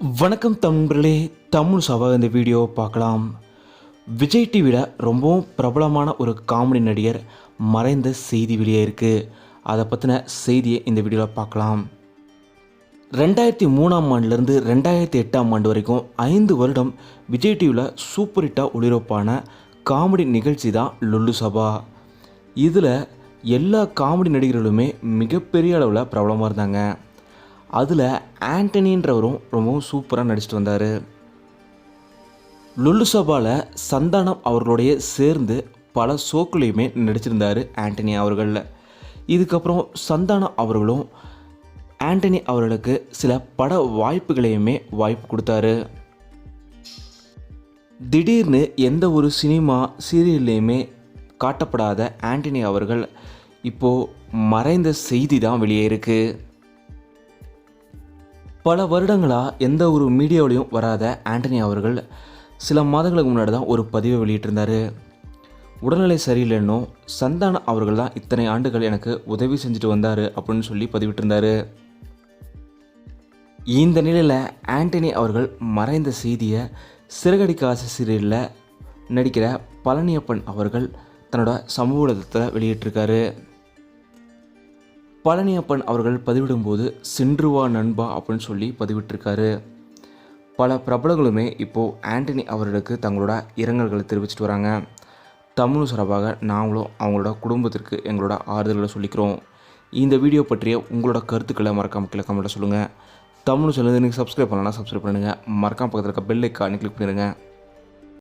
வணக்கம் தம்பர்களே தமிழ் சபா இந்த வீடியோவை பார்க்கலாம். விஜய் டிவியில் ரொம்பவும் பிரபலமான ஒரு காமெடி நடிகர் மறைந்த செய்தி வெளியே இருக்குது அதை பற்றின செய்தியை இந்த வீடியோவில் பார்க்கலாம். ரெண்டாயிரத்தி மூணாம் ஆண்டுலேருந்து ரெண்டாயிரத்தி எட்டாம் ஆண்டு வரைக்கும் ஐந்து வருடம் விஜய் டிவியில் சூப்பர் ஹிட்டாக ஒளிபரப்பான காமெடி நிகழ்ச்சி தான் லுல்லு சபா. இதில் எல்லா காமெடி நடிகர்களுமே மிகப்பெரிய அளவில் பிரபலமாக இருந்தாங்க. அதில் ஆண்டனின்றவரும் ரொம்பவும் சூப்பராக நடிச்சிட்டு வந்தார். லுல்லு சபாவில் சந்தானம் அவர்களுடைய சேர்ந்து பல ஷோக்குலையுமே நடிச்சிருந்தார் ஆண்டனி அவர்களில். இதுக்கப்புறம் சந்தானம் அவர்களும் ஆண்டனி அவர்களுக்கு சில பட வாய்ப்புகளையுமே வாய்ப்பு கொடுத்தாரு. திடீர்னு எந்த ஒரு சினிமா சீரியல்லையுமே காட்டப்படாத ஆண்டனி அவர்கள் இப்போது மறைந்த செய்தி தான் வெளியே இருக்குது பல வருடங்களாக எந்த ஒரு மீடியாவிலையும் வராத ஆண்டனி அவர்கள் சில மாதங்களுக்கு முன்னாடி தான் ஒரு பதிவை வெளியிட்டிருந்தார். உடல்நிலை சரியில்லைன்னும் சந்தான அவர்கள் தான் இத்தனை ஆண்டுகள் எனக்கு உதவி செஞ்சுட்டு வந்தார் அப்படின்னு சொல்லி பதிவிட்டிருந்தார். இந்த நிலையில் ஆண்டனி அவர்கள் மறைந்த செய்தியை சிறகடிக்க ஆசை சீரியலில் நடிக்கிற பழனியப்பன் அவர்கள் தன்னோட சமூக ஊடகத்தில் வெளியிட்டிருக்காரு. பழனியப்பன் அவர்கள் பதிவிடும்போது சென்றுவா நண்பா அப்படின்னு சொல்லி பதிவிட்டிருக்காரு. பல பிரபலங்களுமே இப்போது ஆண்டனி அவர்களுக்கு தங்களோட இரங்கல்களை தெரிவிச்சிட்டு வராங்க. தமிழ் சார்பாக நாங்களும் அவங்களோட குடும்பத்திற்கு எங்களோட ஆறுதல்களை சொல்லிக்கிறோம். இந்த வீடியோ பற்றிய உங்களோட கருத்துக்களை மறக்காமல் கீழே கமெண்ட்டில் சொல்லுங்கள் தமிழ் சொல்லுறது நீங்கள் சப்ஸ்கிரைப் பண்ணலாம் சப்ஸ்கிரைப் பண்ணுங்கள் மறக்காம பக்கத்தில் இருக்க பெல் ஐக்கானு கிளிக் பண்ணிடுங்க